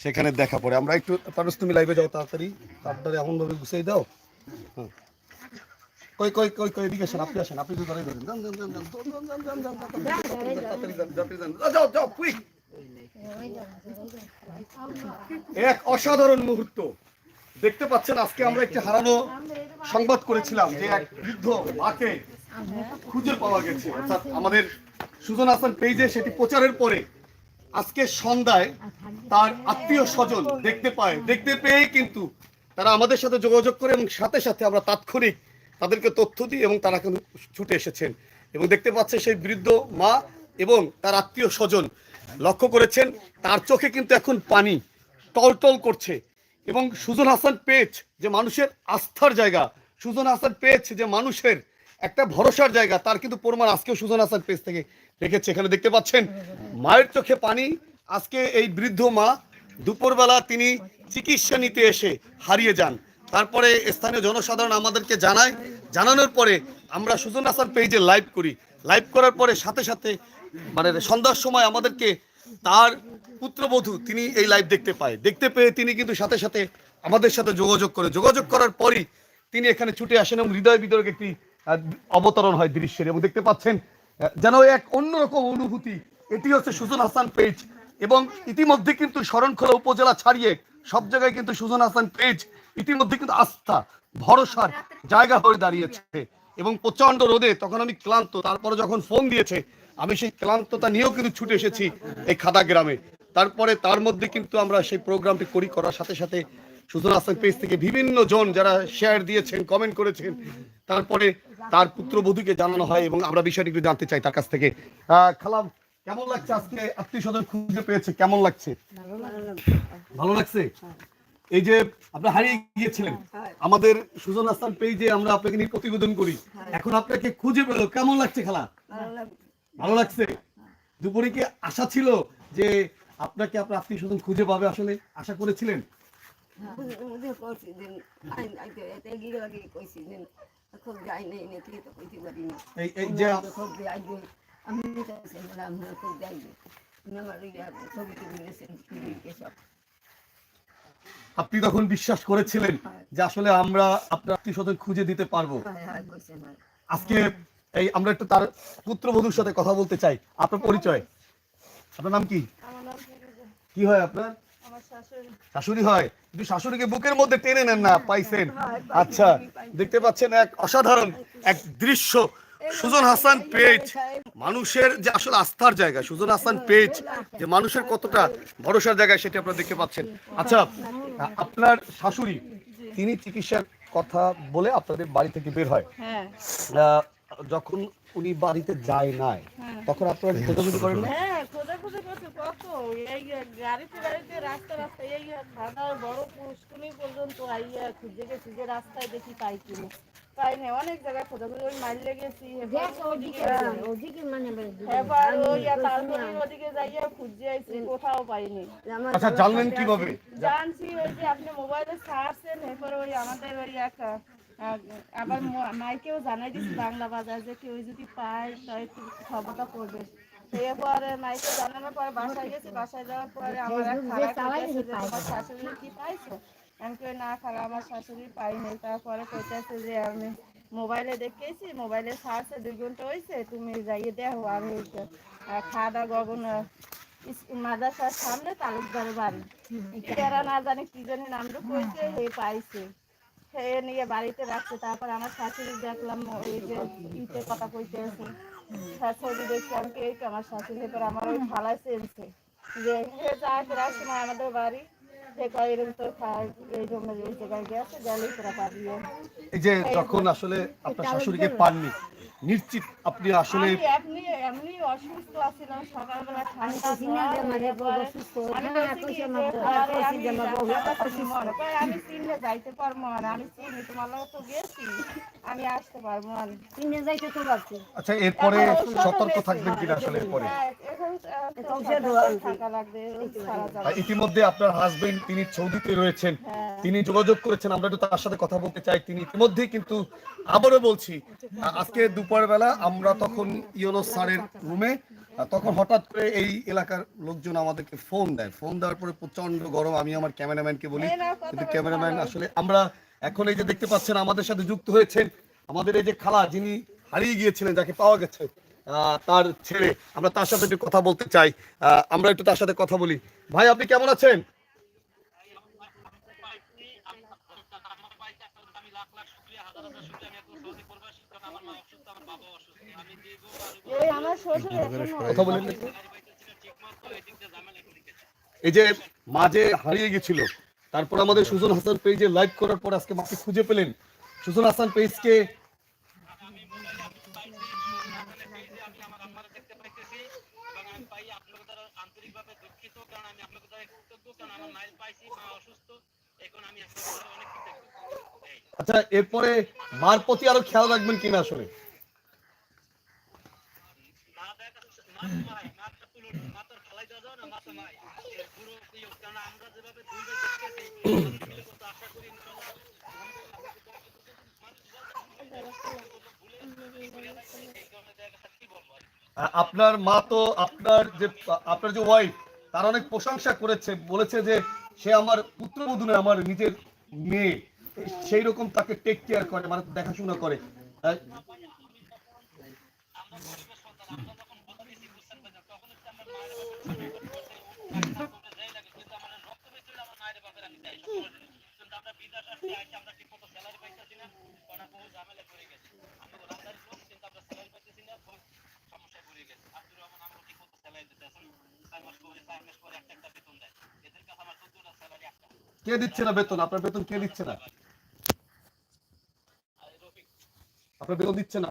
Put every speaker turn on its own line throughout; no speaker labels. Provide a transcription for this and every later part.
সেখানে দেখা পড়ে আমরা একটু পারস তুমি লাইভে যাও তাড়াতাড়ি তাড়াতাড়ি এমন ভাবে গুছিয়ে দাও হুম। কই কই কই কই এদিকে আসেন আপনি আসেন আপনি তো ধরে ধরেন এক অসাধারণ মুহূর্ত দেখতে পাচ্ছেন আজকে আমরা একটি হারানো সংবাদ করেছিলাম যে এক বৃদ্ধ মাকে খুঁজে পাওয়া গেছে অর্থাৎ আমাদের সুজন হাসান পেজে সেটি প্রচারের পরে আজকে সন্ধ্যায় তার আত্মীয় স্বজন দেখতে পায়, দেখতে পেয়ে কিন্তু তারা আমাদের সাথে যোগাযোগ করে এবং সাথে সাথে আমরা তাৎক্ষণিক তাদেরকে তথ্য দিই এবং তারা কিন্তু ছুটে এসেছেন এবং দেখতে পাচ্ছে সেই বৃদ্ধ মা এবং তার আত্মীয় স্বজন লক্ষ্য করেছেন, তার চোখে কিন্তু এখন পানি টলটল করছে এবং সুজন হাসান পেজ যে মানুষের আস্থার জায়গা, সুজন হাসান পেজ যে মানুষের একটা ভরসার জায়গা, তার কিন্তু প্রমাণ আজকেও সুজন হাসান পেজ থেকে রেখেছে এখানে দেখতে পাচ্ছেন। মায়ের চোখে পানি, আজকে এই বৃদ্ধ মা দুপুরবেলা তিনি চিকিৎসা নিতে এসে হারিয়ে যান। তারপরে স্থানীয় জনসাধারণ আমাদেরকে জানায়, জানানোর পরে আমরা সুজন হাসান পেজে লাইভ করি। লাইভ করার পরে সাথে সাথে মানে সন্ধ্যার সময় আমাদেরকে তার পুত্রবধূ তিনি এই লাইভ দেখতে পায়। দেখতে পেয়ে তিনি কিন্তু সাথে সাথে আমাদের সাথে যোগাযোগ করে। যোগাযোগ করার পরই তিনি এখানে ছুটে আসেন এবং হৃদয় বিদরক একটি অবতরণ হয় দৃশ্যের। এবং দেখতে পাচ্ছেন যেন এক অন্যরকম অনুভূতি। এটি হচ্ছে সুজন হাসান পেজ। এবং ইতিমধ্যে কিন্তু শরণখোলা উপজেলা ছাড়িয়ে সব জায়গায় কিন্তু সুজন হাসান পেজ, ইতিমধ্যে কিন্তু আস্থা, ভরসার জায়গা হয়ে দাঁড়িয়েছে। এবং প্রচণ্ড রোদে তখন আমি ক্লান্ত, তারপরে যখন ফোন দিয়েছে, আমি সেই ক্লান্ততা নিয়েও কিন্তু ছুটে এসেছি এই খাদা গ্রামে। তারপরে তার মধ্যে কিন্তু আমরা সেই প্রোগ্রামটি করি করার সাথে সাথে সুজন হাসান পেজ থেকে বিভিন্ন জন যারা শেয়ার দিয়েছেন কমেন্ট করেছেন, তারপরে তার পুত্রবধূকে জানানো হয় এবং আমরা বিষয়টি একটু জানতে চাই তার কাছ থেকে। খালাম, কেমন লাগছে আজকে? আত্মীয় স্বজন খুঁজে পেয়েছে, কেমন লাগছে? ভালো লাগছে? এই যে আপনি হারিয়ে গিয়েছিলেন, আমাদের সুজন হাসান পেজে আমরা আপনাকে নিয়ে প্রতিবেদন করি। এখন আপনাকে খুঁজে পেল, কেমন লাগছে খেলা? ভালো লাগছে? দুপুরে কি আশা ছিল যে আপনাকে আপনার আত্মীয় স্বজন খুঁজে পাবে আসলে? আশা করেছিলেন?
খুব যাই নেই তো কইতে পারি না।
এই এই যে
খুব যাই আমি খুব যাই আমার ইয়া সব?
আপনি তখন বিশ্বাস করেছিলেন যে আসলে আমরা আপনার আত্মীয় স্বজন খুঁজে দিতে পারব?
হয় হয় কইছেন হয়।
আজকে এই আমরা একটু তার পুত্রবধূর সাথে কথা বলতে চাই। আপনার পরিচয়? আপনার নাম কি? কি হয় আপনার? শাশুড়ি। হয়? কিন্তু শাশুড়িকে বুকের মধ্যে টেনে নেন না পাইছেন। আচ্ছা দেখতে পাচ্ছেন এক অসাধারণ এক দৃশ্য। সুজন হাসান পেজ মানুষের যে আসলে আস্থার জায়গা সুজন হাসান পেজ যে মানুষের কতটা ভরসার জায়গা সেটা আপনারা দেখতে পাচ্ছেন। আচ্ছা আপনার শাশুড়ি তিনি চিকিৎসার কথা বলে আপনাদের বাড়ি থেকে বের হয়।
হ্যাঁ।
আহ, যখন উনি বাড়িতে যায় নাই তখন আপনারা খোঁজাখুঁজি করেন না?
হ্যাঁ খোঁজা করছে কত? এই গাড়িতে গাড়িতে রাস্তা রাস্তা এই খাদার বড় পুষ্কুনি পর্যন্ত আইয়া খুঁজে গেছি যে রাস্তায় দেখি পাই কিনা। পাই না অনেক জায়গায় খোঁজা খোঁজা ওই মাইলে গেছি এবার ওদিকে
ওদিকে মানে
এবার ওই তারপরে ওদিকে যাইয়া খুঁজে আইছি কোথাও পাইনি
আচ্ছা জানলেন কীভাবে?
জানছি ওই যে আপনি মোবাইলে ছাড়ছেন এরপরে ওই আমাদের ওই একটা আবার মাইকেও জানাই দিচ্ছি বাংলা বাজার যে কেউ যদি পায় তাই খবরটা করবে। এরপরে মাইকে জানানোর পরে বাসায় গেছি বাসায় যাওয়ার পরে আমার এক খারাপ কইতাছে শাশুড়ি কি পাইছো? আমি না খারাপ আমার শাশুড়ি পাইনি তারপরে কইতেছে যে আমি মোবাইলে দেখেছি মোবাইলে ছাড়ছে দুই ঘণ্টা হয়েছে তুমি যাইয়ে দেখো আমি খাওয়া দাওয়া ইস- মাদ্রাসার সামনে তালুকদারের বাড়ি। এরা না জানি কি জানি নামটা কইছে হে পাইছে। সে নিয়ে বাড়িতে রাখছে তারপর আমার শাশুড়ি দেখলাম ওই যে ইতে কথা কইতে আছে শাশুড়ি দেখছি আমি কেক আমার শাশুড়ি পরে আমার ওই থালায় চেনছে যে হে যায় প্রায় সময় আমাদের বাড়ি। এই
যে তখন আসলে আপনার শাশুড়িকে পাননি নিশ্চিত আপনি আসলে আচ্ছা এরপরে সতর্ক থাকবেন কিনা আসলে এরপরে। ইতিমধ্যে আপনার হাজবেন্ড তিনি সৌদিতে রয়েছেন। তিনি যোগাযোগ করেছেন আমরা একটু তার সাথে কথা বলতে চাই। তিনি ইতিমধ্যেই কিন্তু আবারও বলছি আজকে দুপুরবেলা আমরা তখন ইয়োনো স্যারের রুমে তখন হঠাৎ করে এই এলাকার লোকজন আমাদেরকে ফোন দেয়। ফোন দেওয়ার পরে প্রচণ্ড গরম, আমি আমার ক্যামেরাম্যানকে বলি, কিন্তু ক্যামেরাম্যান, আসলে আমরা এখন এই যে দেখতে পাচ্ছেন, আমাদের সাথে যুক্ত হয়েছেন, আমাদের এই যে খালা যিনি হারিয়ে গিয়েছিলেন, যাকে পাওয়া গেছে তার ছেলে, আমরা তার সাথে একটু কথা বলতে চাই। আমরা একটু তার সাথে কথা বলি। ভাই, আপনি কেমন আছেন
এই আমার শ্বশুর এখনও
কথা বলেন একটু। এই যে মাঝে হারিয়ে গেছিল তারপর আমাদের সুজন হাসান পেজে লাইভ করার পর আজকে মাকে খুঁজে পেলেন। সুজন হাসান পেজকে আচ্ছা এরপরে মার প্রতি আরও খেয়াল রাখবেন কিনা আসলে? আপনার মা তো আপনার যে আপনার যে ওয়াইফ তার অনেক প্রশংসা করেছে, বলেছে যে সে আমার পুত্রবধূ নয় আমার নিজের মেয়ে। সেই রকম তাকে টেক কেয়ার করে মানে দেখাশোনা করে। কে দিচ্ছে না বেতন? আপনার বেতন কে দিচ্ছে না? আপনার বেতন দিচ্ছে না?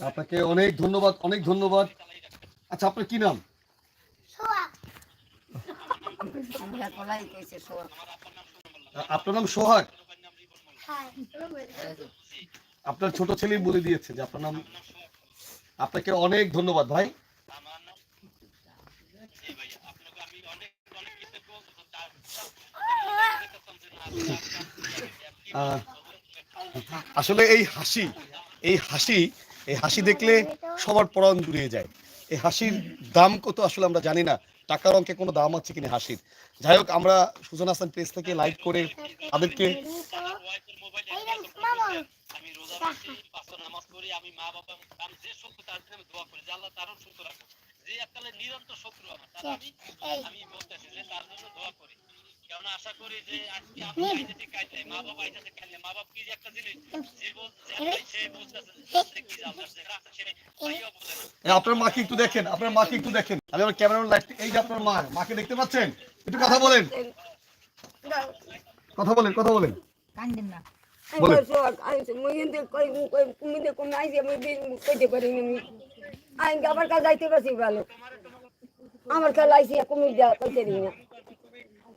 আপনাকে অনেক ধন্যবাদ অনেক ধন্যবাদ। আচ্ছা আপনার কি নাম? আপনার নাম সোহাগ? আপনার ছোট ছেলেই বলে দিয়েছে যে আপনার নাম আপনাকে অনেক ধন্যবাদ ভাই। আসলে এই হাসি এই হাসি এই হাসি দেখলে সবার পরাণ জুড়িয়ে যায়। এই হাসির দাম কত আসলে আমরা জানি না। টাকার অঙ্কে কোনো দাম আছে কিনা হাসির। যাই হোক, আমরা সুজন হাসান পেজ থেকে লাইভ করে তাদেরকে
যে নিরন্তর শত্রু আমার আমি বলতেছি যে তার জন্য দোয়া করি আশা করি যে আজকে আইতে কাইতে মা বাবা আইতে কাইলে মা বাবা কি যে একটা জিনিস যে সে বুঝতেছে কি সে ভাইও
আপনার মাকে একটু দেখেন আপনার মাকে একটু দেখেন। আমি আমার ক্যামেরার লাইট এই যে আপনার মা মাকে দেখতে পাচ্ছেন? একটু কথা বলেন। কথা বলেন কথা বলেন।
কান্দিন না।
বলেন।
মুই কই কই তুমি দেখো নাই যে মুই কইতে পারি না আমি আইন আবার কাল যাইতে পারছি ভালো। আমার আইসি কুমির যা কইতে দিই না।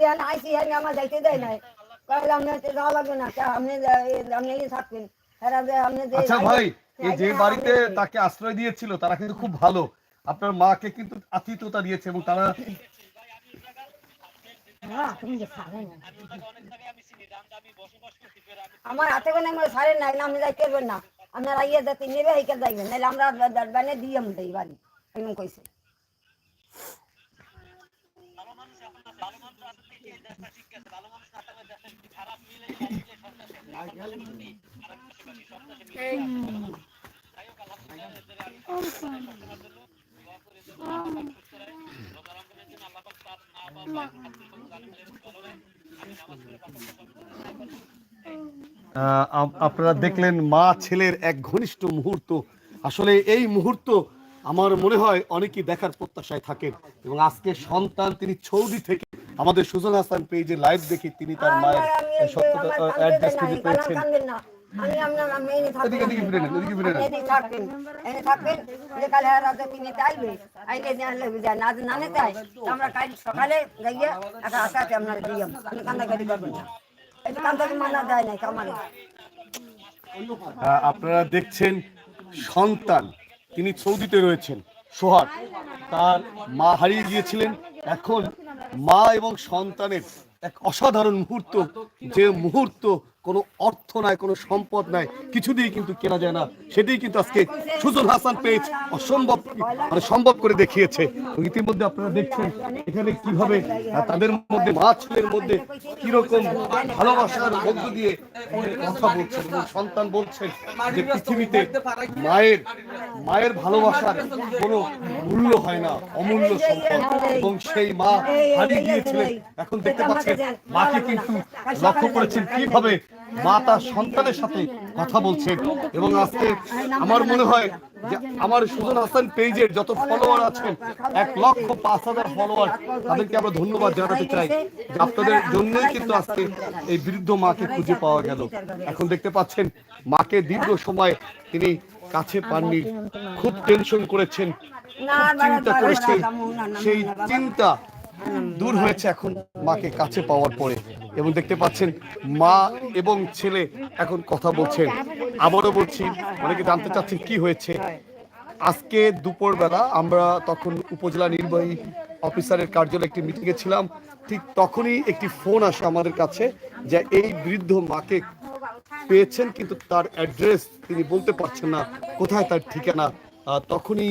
দেন আইসি হ্যাঁ আমার যাইতে দেয় নাই। আপনি যাওয়া লাগবে না আপনি আপনি থাকবেন
আচ্ছা ভাই এই যে বাড়িতে তাকে আশ্রয় দিয়েছিল তারা কিন্তু খুব ভালো। আপনার মাকে কিন্তু আতিথ্যতা দিয়েছে এবং তারা
আমার হাতে কোনো আমার সারেন নাই না আপনি যাইতে পারবেন না। আপনারা ইয়ে যাতে নেবে হেকে যাইবেন। নাহলে আমরা বানে দিয়ে বাড়ি এরকম কইছে।
আপনারা দেখলেন মা ছেলের এক ঘনিষ্ঠ মুহূর্ত। আসলে এই মুহূর্ত আমার মনে হয় অনেকেই দেখার প্রত্যাশায় থাকেন এবং আজকে সন্তান তিনি ছৌদি থেকে আমাদের সুজন হাসান পেজে লাইভ দেখে তিনি তার মায়ের সত্যতা অ্যাড্রেস খুঁজে পেয়েছেন।
আমি আপনার মেয়ে
এদিকে এদিকে ফিরে নেন এদিকে ফিরে নেন।
এদিকে থাকবেন এনে থাকবেন যে কালে রাতে তিনি চাইবে আইলে জানলে বুঝা না না নিতে আমরা কাল সকালে যাইয়ে একটা আশাতে আপনার দিয়াম আপনি কান্দাকাটি করবেন না। কান্দাকে মানা যায়
আপনারা দেখছেন সন্তান তিনি সৌদিতে রয়েছেন। সোহাগ তার মা হারিয়ে গিয়েছিলেন। এখন মা এবং সন্তানের এক অসাধারণ মুহূর্ত যে মুহূর্ত কোনো অর্থ নাই, কোনো সম্পদ নাই। কিছু দিয়ে কিন্তু কেনা যায় না। সেটাই কিন্তু আজকে সুজন হাসান পেজ অসম্ভব মানে সম্ভব করে দেখিয়েছে। ইতিমধ্যে আপনারা দেখছেন এখানে কীভাবে তাদের মধ্যে মা ছেলের মধ্যে কীরকম ভালোবাসার মধ্য দিয়ে কথা বলছেন সন্তান বলছেন যে পৃথিবীতে মায়ের মায়ের ভালোবাসার কোনো মূল্য হয় না, অমূল্য সম্পদ। এবং সেই মা হারিয়ে গিয়েছিলেন। এখন দেখতে পাচ্ছেন, মাকে কিন্তু লক্ষ্য করেছেন কীভাবে মা তার সন্তানের সাথে কথা বলছেন। এবং আজকে আমার মনে হয় যে আমার সুজন হাসান পেজের যত ফলোয়ার আছেন, এক লক্ষ পাঁচ হাজার ফলোয়ার তাদেরকে আমরা ধন্যবাদ জানাতে চাই যে আপনাদের জন্যই কিন্তু আজকে এই বৃদ্ধ মাকে খুঁজে পাওয়া গেল। এখন দেখতে পাচ্ছেন, মাকে দীর্ঘ সময় তিনি কাছে পাননি। খুব টেনশন করেছেন চিন্তা করেছেন। সেই চিন্তা দূর হয়েছে এখন মাকে কাছে পাওয়ার পরে। এবং দেখতে পাচ্ছেন মা এবং ছেলে এখন কথা বলছেন। আবারও বলছি, অনেকে জানতে চাচ্ছেন কি হয়েছে। আজকে দুপুরবেলা আমরা তখন উপজেলা নির্বাহী অফিসারের কার্যালয়ে একটি মিটিংয়ে ছিলাম। ঠিক তখনই একটি ফোন আসে আমাদের কাছে যে এই বৃদ্ধ মাকে পেয়েছেন, কিন্তু তার অ্যাড্রেস তিনি বলতে পারছেন না, কোথায় তার ঠিকানা? তখনই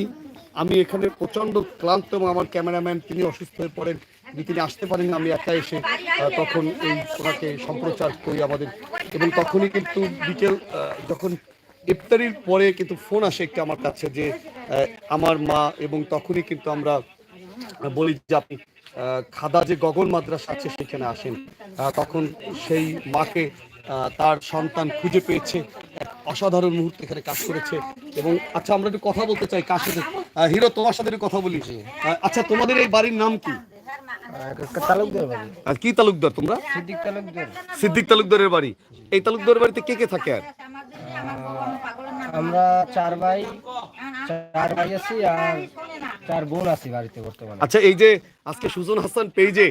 আমি এখানে প্রচণ্ড ক্লান্ত আমার ক্যামেরাম্যান তিনি অসুস্থ হয়ে পড়েন তিনি আসতে পারেন, আমি একা এসে তখন এই ওনাকে সম্প্রচার করি আমাদের। এবং তখনই কিন্তু বিকেল যখন ইফতারির পরে কিন্তু ফোন আসে একটি আমার কাছে যে আমার মা এবং তখনই কিন্তু আমরা বলি যে আপনি খাদা যে গগন মাদ্রাসা আছে সেখানে আসেন। তখন সেই মাকে তার সন্তান খুঁজে পেয়েছে অসাধারণ মুহূর্ত এখানে কাজ করেছে। এবং আচ্ছা আমরা একটু কথা বলতে চাই কার সাথে? হিরো তোমার সাথে একটু কথা বলি। আচ্ছা তোমাদের এই বাড়ির নাম কি? কি তালুকদার তোমরা?
সিদ্দিক তালুকদার।
সিদ্দিক তালুকদারের বাড়ি। এই তালুকদারের বাড়িতে কে কে থাকে আর?
আমরা চার ভাই চার ভাই আছি আর চার বোন আছি বাড়িতে বর্তমানে।
আচ্ছা এই যে আজকে সুজন হাসান পেজে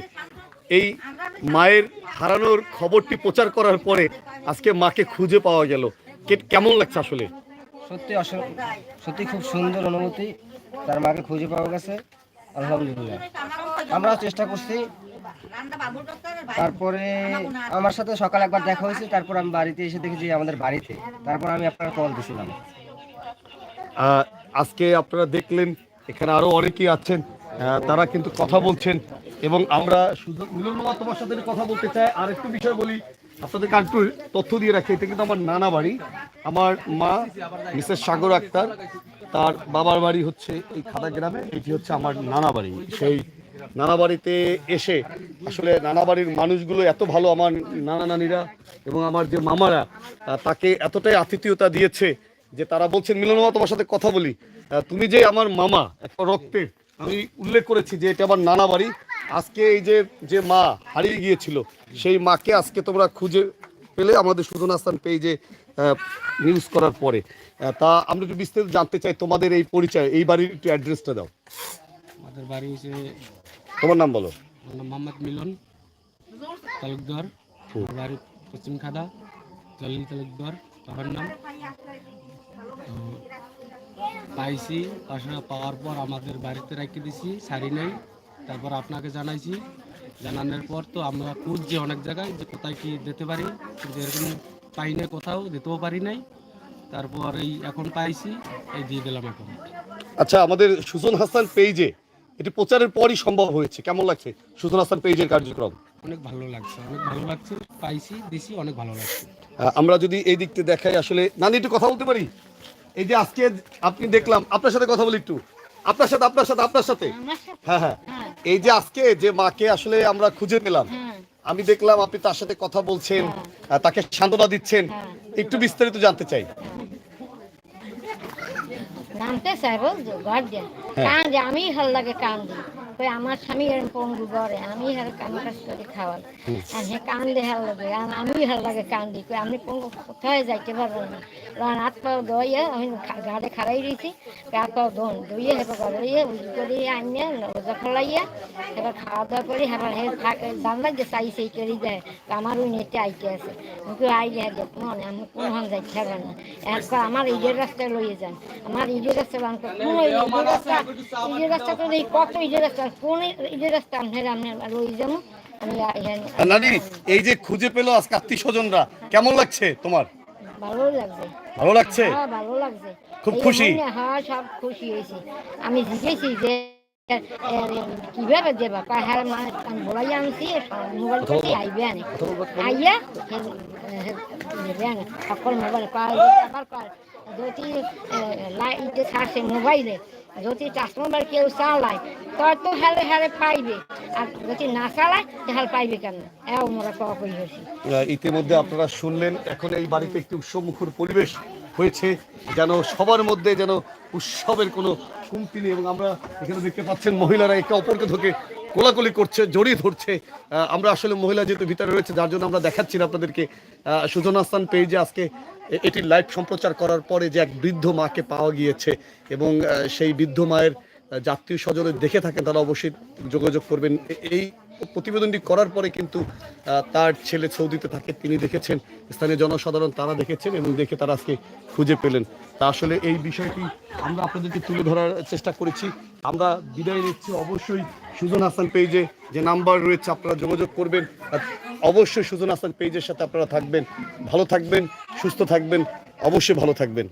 এই মায়ের হারানোর খবরটি প্রচার করার পরে আজকে মাকে খুঁজে পাওয়া গেল। কেমন লাগছে আসলে?
সত্যি সত্যি খুব সুন্দর অনুভূতি। তার মাকে খুঁজে পাওয়া গেছে। আলহামদুলিল্লাহ। আমরা চেষ্টা করছি। তারপরে আমার সাথে সকালে একবার দেখা হয়েছে। তারপর আমি বাড়িতে এসে দেখি যে আমাদের বাড়িতে। তারপর আমি আপনার কল দিছিলাম।
আজকে আপনারা দেখলেন এখানে আরও অনেকেই আছেন। তারা কিন্তু কথা বলছেন। এবং আমরা শুধু মিলন তোমার সাথে কথা বলতে চাই। আর একটু বিষয় বলি আপনাদেরকে একটু তথ্য দিয়ে রাখি, এটা কিন্তু আমার নানা বাড়ি। আমার মা, মিসেস সাগর আক্তার, তার বাবার বাড়ি হচ্ছে এই খাদা গ্রামে, এটি হচ্ছে আমার নানা বাড়ি। সেই নানা বাড়িতে এসে আসলে নানা বাড়ির মানুষগুলো এত ভালো আমার নানা নানিরা এবং আমার যে মামারা তাকে এতটাই আতিথেয়তা দিয়েছে যে তারা বলছেন, মিলন তোমার সাথে কথা বলি। তুমি যে আমার মামা, একটা রক্তের আমি উল্লেখ করেছি যে এটা আমার নানা বাড়ি। আজকে এই যে যে মা হারিয়ে গিয়েছিল সেই মাকে আজকে তোমরা খুঁজে পেলে আমাদের সুজন হাসান পেজে নিউজ করার পরে। তা আমরা একটু বিস্তারিত জানতে চাই তোমাদের এই পরিচয় এই বাড়ির একটু অ্যাড্রেসটা দাও।
আমাদের বাড়ি হচ্ছে
তোমার নাম বলো।
মোহাম্মদ মিলন তালুকদার। বাড়ি পশ্চিম খাদা জলিল তালুকদার বাবার নাম। পাইছি পাশে পাওয়ার পর আমাদের বাড়িতে রেখে দিছি শাড়ি নেই। তারপর আপনাকে জানাইছি। জানানোর পর তো আমরা খুঁজছি অনেক জায়গায় যে কোথায় কি দিতে পারি। কিন্তু এরকম পাই নাই কোথাও দিতেও পারি নাই। তারপর এই এখন পাইছি এই দিয়ে দিলাম এখন
আচ্ছা আমাদের সুজন হাসান পেজে এটি প্রচারের পরই সম্ভব হয়েছে। কেমন লাগছে সুজন হাসান পেজের কার্যক্রম?
অনেক ভালো লাগছে অনেক ভালো লাগছে। পাইছি দিছি অনেক ভালো লাগছে।
আমরা যদি এই দিকতে দেখাই আসলে নানি একটু কথা বলতে পারি? এই যে আজকে আপনি দেখলাম আপনার সাথে কথা বলি একটু। আপনার সাথে আপনার সাথে আপনার সাথে। হ্যাঁ হ্যাঁ। এই যে আজকে যে মাকে আসলে আমরা খুঁজে পেলাম আমি দেখলাম আপনি তার সাথে কথা বলছেন তাকে সান্ত্বনা দিচ্ছেন। একটু বিস্তারিত জানতে চাই।
জানতে চাই দিয়ে আমি ভালো লাগে কান্দি কই আমার স্বামী এরকম পঙ্গু করে আমি হের কাম কাজ করে খাওয়াল আর হে কান্দে হেল লাগে, আর আমি হেল লাগে কান্দি কই আমি পঙ্গু কোথায় যাইতে পারব না। কারণ হাত পাও দইয়ে আমি গাড়ে খাড়াই রয়েছি হাত পাও দন দইয়ে হেবার গড়াইয়ে উজু করে আনিয়ে রোজা খোলাইয়া এবার খাওয়া দাওয়া করে হেবার হে থাকে দান্দার যে চাই সেই করে দেয় তো আমার ওই নেটে আইতে আছে। কিন্তু আই যায় দেখ মনে আমি কোনো হন যাইতে হবে না। একবার আমার ঈদের রাস্তায় লইয়ে যান। আমার ঈদের রাস্তা বান কোন ঈদের রাস্তা ঈদের রাস্তা তো নেই, কত ঈদের রাস্তা
নানি এই যে খুঁজে পেল আজকে আত্মীয় স্বজনরা কেমন লাগছে তোমার?
ভালো লাগছে।
ভালো লাগছে?
হ্যাঁ ভালো লাগছে।
খুব খুশি?
হ্যাঁ সব খুশি হয়েছি। আমি জিজ্ঞেসি যে কীভাবে দেবা হ্যাঁ মানে বলাই আনছি মোবাইল করছি আইবে আনে। আইয়া নেবে আনে। সকল মোবাইল কয় আবার কয় যদি লাইটে ছাড়ছে মোবাইলে যদি ট্রান্সফর্মার কেউ চালায় তয় তো হেলে হেলে পাইবে। আর যদি না চালায় তাহলে পাইবে কেন এও মোরা কয়া কই হয়েছি
ইতিমধ্যে আপনারা শুনলেন, এখন এই বাড়িতে একটি উৎসবমুখর পরিবেশ হয়েছে, যেন সবার মধ্যে যেন উৎসবের কোনো কমতি নেই। এবং আমরা এখানে দেখতে পাচ্ছেন, মহিলারা একে অপরকে ধরে কোলাকুলি করছে জড়িয়ে ধরছে। আমরা আসলে মহিলা যেহেতু ভিতরে রয়েছে যার জন্য আমরা দেখাচ্ছি আপনাদেরকে। আহ, পেয়ে পেজে আজকে। এ- এটি লাইভ সম্প্রচার করার পরে যে এক বৃদ্ধ মাকে পাওয়া গিয়েছে এবং সেই বৃদ্ধ মায়ের জাতীয় স্বজনের দেখে থাকেন তারা অবশ্যই যোগাযোগ করবেন। এই প্রতিবেদনটি করার পরে কিন্তু তার ছেলে সৌদিতে থাকে তিনি দেখেছেন স্থানীয় জনসাধারণ তারা দেখেছেন এবং দেখে তারা আজকে খুঁজে পেলেন। তা আসলে এই বিষয়টি আমরা আপনাদেরকে তুলে ধরার চেষ্টা করেছি। আমরা বিদায় নিচ্ছি অবশ্যই সুজন হাসান পেজে যে নাম্বার রয়েছে, আপনারা যোগাযোগ করবেন। আর অবশ্যই সুজন হাসান পেজের সাথে আপনারা থাকবেন। ভালো থাকবেন, সুস্থ থাকবেন, অবশ্যই ভালো থাকবেন।